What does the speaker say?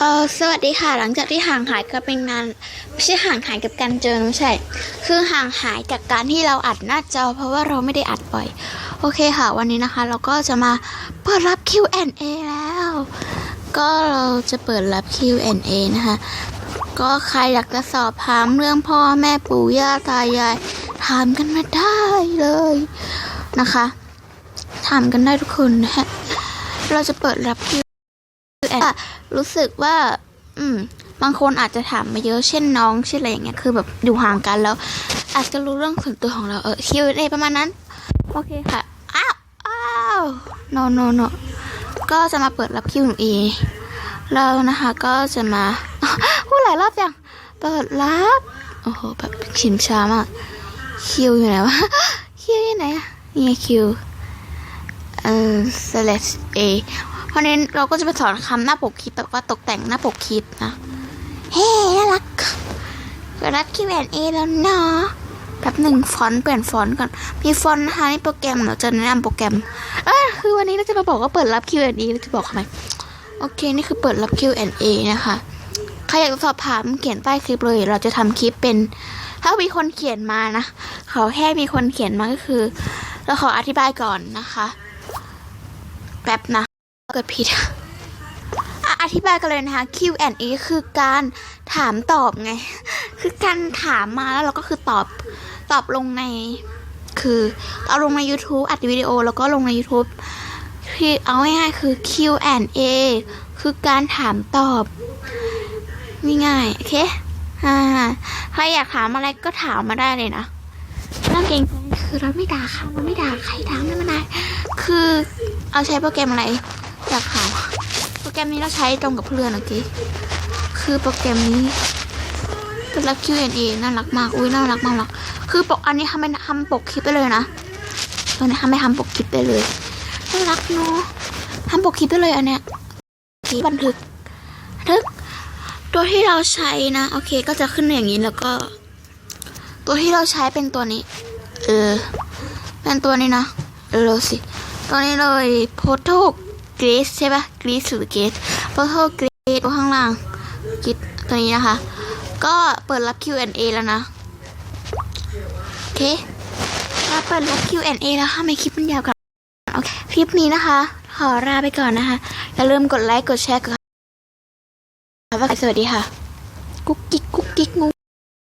เออสวัสดีค่ะ หลังจากที่ห่างหายกันเป็นนานไม่ใช่ห่างหายกับการเจอไม่ใช่ คือห่างหายจากการที่เราอัดหน้าจอ เพราะว่าเราไม่ได้อัดบ่อย โอเคค่ะ วันนี้นะคะ เราก็จะมาเปิดรับ Q&A แล้ว ก็เราจะเปิดรับ Q&A นะคะ ก็ใครอยากจะสอบถามเรื่องพ่อแม่ปู่ย่าตายายถามกันมาได้เลยนะคะถามกันได้ทุกคนนะฮะเราจะเปิดรับ Q&A รู้สึกว่า อืม บางคนอาจจะถามมาเยอะเช่นน้องเช่นอะไรอย่างเงี้ยคือแบบอยู่ห่างกันแล้ว อาจจะรู้เรื่องส่วนตัวของเราเออ Q&A ประมาณนั้น โอเคค่ะ อ้าวอ้าว no no no ก็จะมาเปิดรับ Q&A เอเรานะคะก็จะมาพูดหลายรอบจังเปิดรับโอ้โหแบบชิมช้ามากคิวอยู่ไหนวะคิวอยู่ไหนอะนี่คิวเออ select a เพ ราะนั้นเราก็จะไปสอนคำหน้าปกคลิปแบบว่าตกแต่งหน้าปกคลิปนะ เฮ้น่ารักก็รับ Q&A แอนเอแล้วเนาะแบบหนึ่งฟอนต์เปลี่ยนฟอนต์ก่อน มีฟอนต์นะคะในโปรแกรมเราจะแนะนำโปรแกรมเออคือวันนี้เราจะมาบอกว่าเปิดรับ Q&A เราจะบอกทำไมโอเค นี่คือเปิดรับ Q&A นะคะ ใครอยากสอบถามเขียนใต้คลิปเลย เราจะทำคลิปเป็น ถ้ามีคนเขียนมานะ เขอแค่มีคนเขียนมาก็คือ เราขออธิบายก่อนนะคะ แป๊บนะ กิดผิด อธิบายกันเลยนะคะ Q&A คือการถามตอบไง คือการถามมาแล้วเราก็คือตอบตอบลงใน คือเอาลงใน YouTube อัดวิดีโอแล้วก็ลงใน YouTube คือเอาง่ายๆคือ Q&A คือการถามตอบง่ายๆโอเคอ่าใครอยากถามอะไรก็ถามมาได้เลยนะไม่องเกรงคือเราไม่ด่าเขาเราไม่ด่าใครถามไม่ได้คือเอาใช้โปรแกรมอะไร อยากถามโปรแกรมนี้เราใช้ตรงกับเพื่อนโอเคคือโปรแกรมนี้เป็นรับ Q&A น่ารักมากอุ้ยน่ารักมากหรอกคือปกอันนี้ทำเป็นทำปกคลิปไปเลยนะตอนนี้ทำไม่ทำปกคลิปไปเลยน่ารักเนาะทำปกคลิปไปเลยอันเนี้ยคลิปบันทึกทึก ตัวที่เราใช้นะโอเคก็จะขึ้นอย่างนี้แล้วก็ ตัวที่เราใช้เป็นตัวนี้ เออเป็นตัวนี้นะเร็วๆสิตัวนี้เลย p o t o g r a c e ใช่ปะ g r a c e หรือ g r a c e p o t o g r a c e ตัวข้างล่างกิดตัวนี้นะคะ ก็เปิดรับ Q&A แล้วนะโอเคเราเปิดรับ Q&A แล้วค่ะไม่คลิปมันยาวกันโอเคคลิปนี้นะคะ ขอลาไปก่อนนะคะอย่าลืมกดไลค์กดแชร์กดสวัสดีค่ะ กุ๊กกิ๊กกุ๊กกิ๊กงู